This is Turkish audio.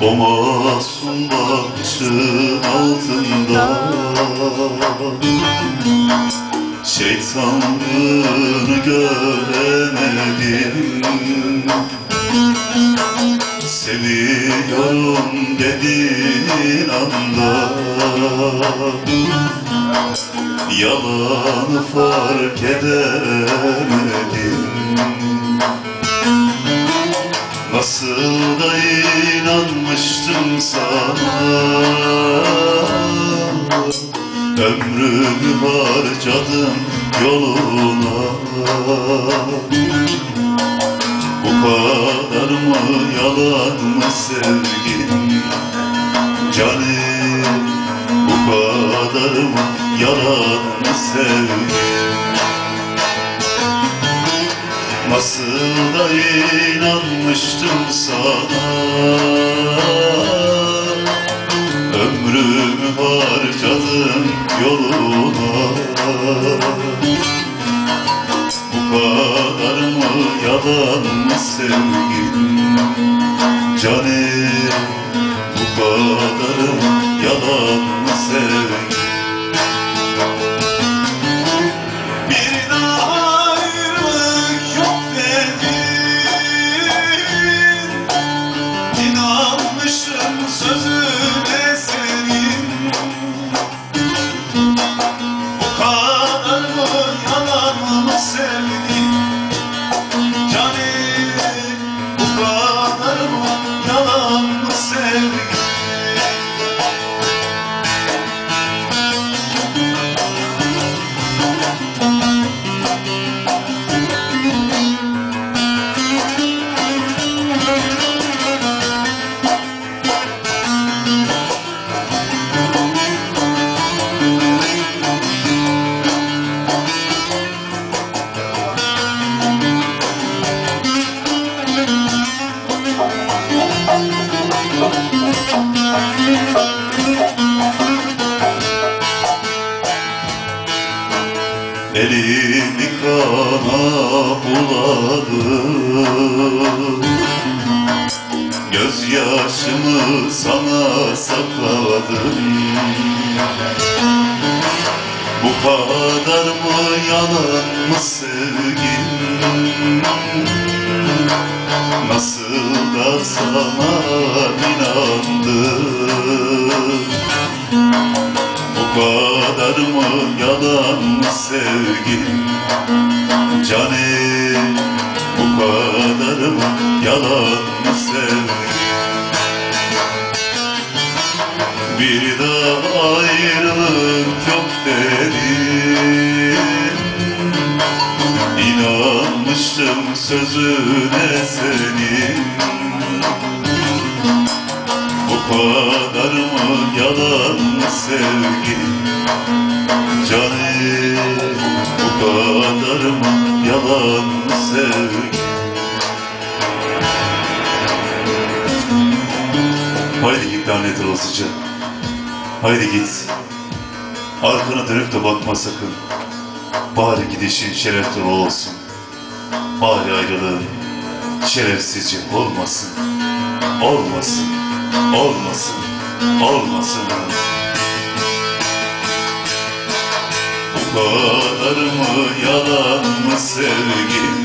O masum bakışın altında. Şeytanlığını göremedim. Seviyorum dediğin anda. Yalanı fark edemedim. Sana. Ömrümü harcadım yoluna. Bu kadar mı yalan mı sevgin? Canım bu kadar mı yalan mı sevgin? Nasıl da inanmıştım sana harcadım yoluna. Bu kadar mı yalan mı sevgin Canım bu kadar mı yalan mı sevgin Kana buladım Gözyaşımı sana sakladım. Bu kadar mı yalan mı sevgin? Nasıl da sana inandım kadar mı yalan mı sevgin Canım bu kadar mı yalan mı sevgin Bir daha ayrılık yok dedin İnanmıştım sözüne senin kadar mı yalan mı sevgin Canım bu kadar mı yalan mı sevgin Haydi git lanet olasıca. Haydi git. Arkana dönüp de bakma sakın. Bari gidişin şeref olsun. Bari ayrılığın şerefsizce olmasın. Olmasın, olmasın, olmasın. Bu kadar mı yalan mı sevgin